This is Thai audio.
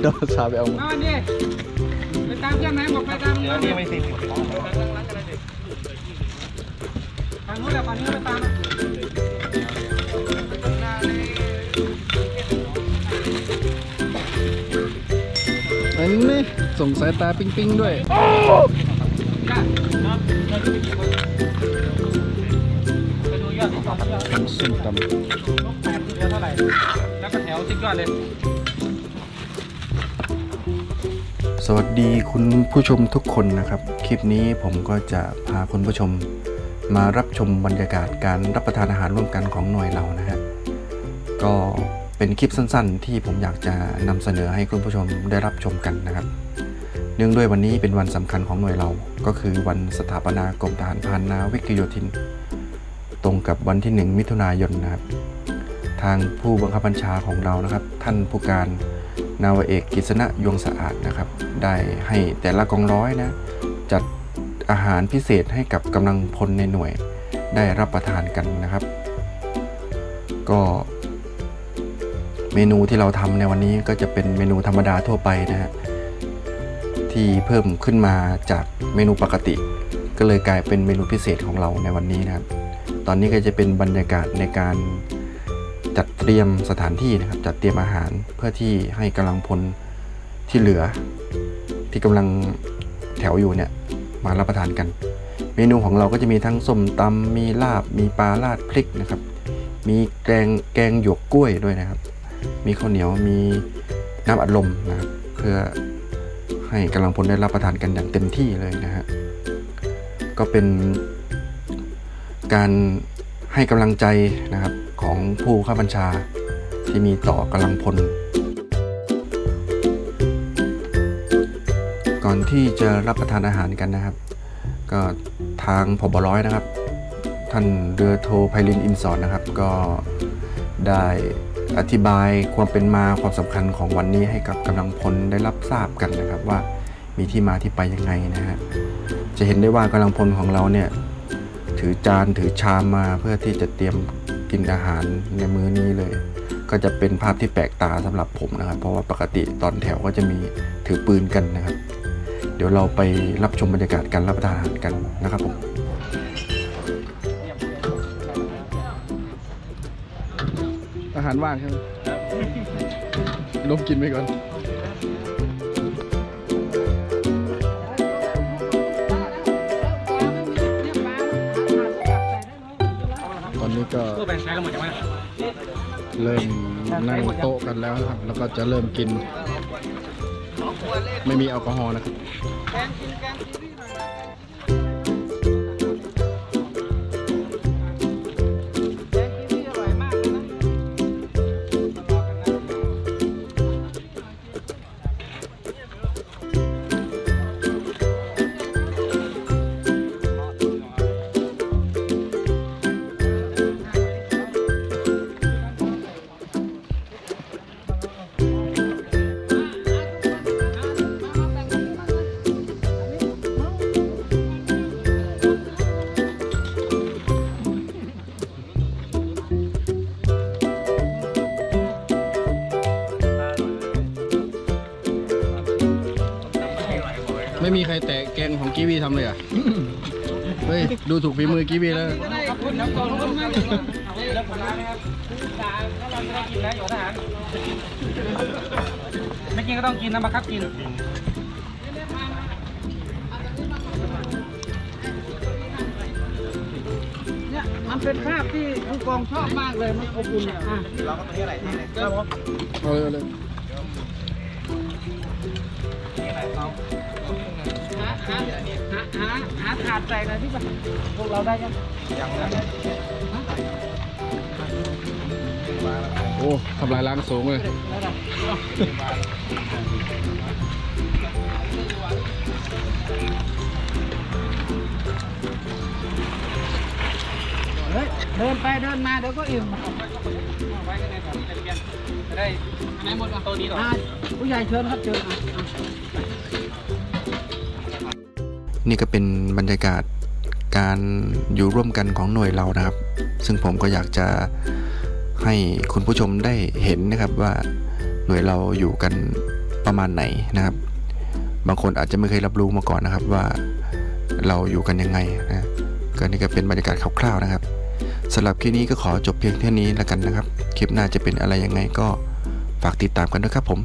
เดี๋ยวสาวไปเอามามาวันนี้ไปตามเพื่อนไหมบอกไปตามเดี๋ยวนี่ไม่สิบทางนู้นแหละฝั่งนี้ไปตามอันนี้ส่งสายตาปิ๊งปิ๊งๆด้วยจ้ะไปดูยอดที่สองยอดทำส้มตลบแปดเหลือเท่าไหร่แล้วก็แถวทิ้งยอดเลย สวัสดีคุณผู้ชมทุกคนนะครับ คลิปนี้ผมก็จะพาคุณผู้ชมมารับชมบรรยากาศการรับประทานอาหารร่วมกันของหน่วยเรานะฮะก็เป็นคลิปสั้นๆ ที่ผมอยากจะนำเสนอให้คุณผู้ชมได้รับชมกันนะครับ เนื่องด้วยวันนี้เป็นวันสำคัญของหน่วยเรา ก็คือวันสถาปนากรมทหารพรานนาวิกโยธิน ตรงกับวันที่ 1 มิถุนายนนะครับ ทางผู้บังคับบัญชาของเรานะครับ ท่านผู้การ นาวเอกกิษณะยวงสะอาดนะครับ ได้ให้แต่ละกองร้อยนะจัดอาหารพิเศษให้กับกำลังพลในหน่วยได้รับประทานกันนะครับ ก็เมนูที่เราทำในวันนี้ก็จะเป็นเมนูธรรมดาทั่วไปนะฮะที่เพิ่มขึ้นมาจากเมนูปกติ ก็เลยกลายเป็นเมนูพิเศษของเราในวันนี้นะครับ ตอนนี้ก็จะเป็นบรรยากาศในการ จัดเตรียมสถานที่นะครับ จัดเตรียมอาหารเพื่อที่ให้กำลังพลที่เหลือ ที่กำลังแถวอยู่เนี่ยมารับประทานกัน เมนูของเราก็จะมีทั้งส้มตำมีลาบ มีปลาราดพริกนะครับ มีแกงแกงหยวกกล้วยด้วยนะครับ มีข้าวเหนียวมีน้ำอัดลมนะครับเพื่อให้กำลังพลได้รับประทานกันอย่างเต็มที่เลยนะฮะก็เป็นการให้กำลังใจนะครับ ของผู้ข้าบัญชาที่มีต่อกำลังพล ก่อนที่จะรับประทานอาหารกันนะครับ ก็ทางผบร้อยนะครับ ท่านเรือโทไพลินอินสอนนะครับ ก็ได้อธิบายความเป็นมาความสำคัญของวันนี้ให้กับกำลังพลได้รับทราบกันนะครับว่ามีที่มาที่ไปยังไงนะฮะจะเห็นได้ว่ากำลังพลของเราเนี่ยถือจานถือชามมาเพื่อที่จะเตรียม กินอาหารในมื้อนี้เลย ก็จะเป็นภาพที่แปลกตาสำหรับผมนะครับ เพราะว่าปกติตอนแถวก็จะมีถือปืนกันนะครับ เดี๋ยวเราไปรับชมบรรยากาศการรับประทานอาหารกันนะครับผมอาหารว่างใช่ไหมลมกินไปก่อน หมดยังไงเริ่มนั่งโต๊ะกันแล้วนะครับ แล้วก็จะเริ่มกิน ไม่มีแอลกอฮอล์นะครับ ไม่มีใครแตะแกงของกีวีทำเลยอะ เฮ้ย ดูถูกฝีมือกีวีแล้ว ขอบคุณครับขอบคุณมากเลยแล้วผมลานะครับตาถ้าเราจะได้กินแล้วอยู่ทหารไม่กินก็ต้องกินนะบังคับกินเนี่ยมันเป็นภาพที่ผู้กองชอบมากเลยมันอบอุ่นอะเราก็ตัวนี้อะไรนี่เลยครับผม เอาเลยเอาเลยาหาหาหาหาถาดใส่หน่อยที่แบบพวกเราได้ยังย่างนั้นโอ้ทำลายล้างสูงเลยเฮ้ยเดินไปเดินมาเดี๋ยวก็อิ่มไว้กันในแบบจะเพียนจะได้อันไหนหมดตัวนี้หรอผู้ใหญ่เชิญครับเชิญ นี่ก็เป็นบรรยากาศการอยู่ร่วมกันของหน่วยเรานะครับ ซึ่งผมก็อยากจะให้คุณผู้ชมได้เห็นนะครับว่าหน่วยเราอยู่กันประมาณไหนนะครับ บางคนอาจจะไม่เคยรับรู้มาก่อนนะครับว่าเราอยู่กันยังไงนะก็นี่ก็เป็นบรรยากาศคร่าวๆนะครับสำหรับคลิปนี้ก็ขอจบเพียงเท่านี้แล้วกันนะครับ คลิปหน้าจะเป็นอะไรยังไงก็ฝากติดตามกันด้วยครับผม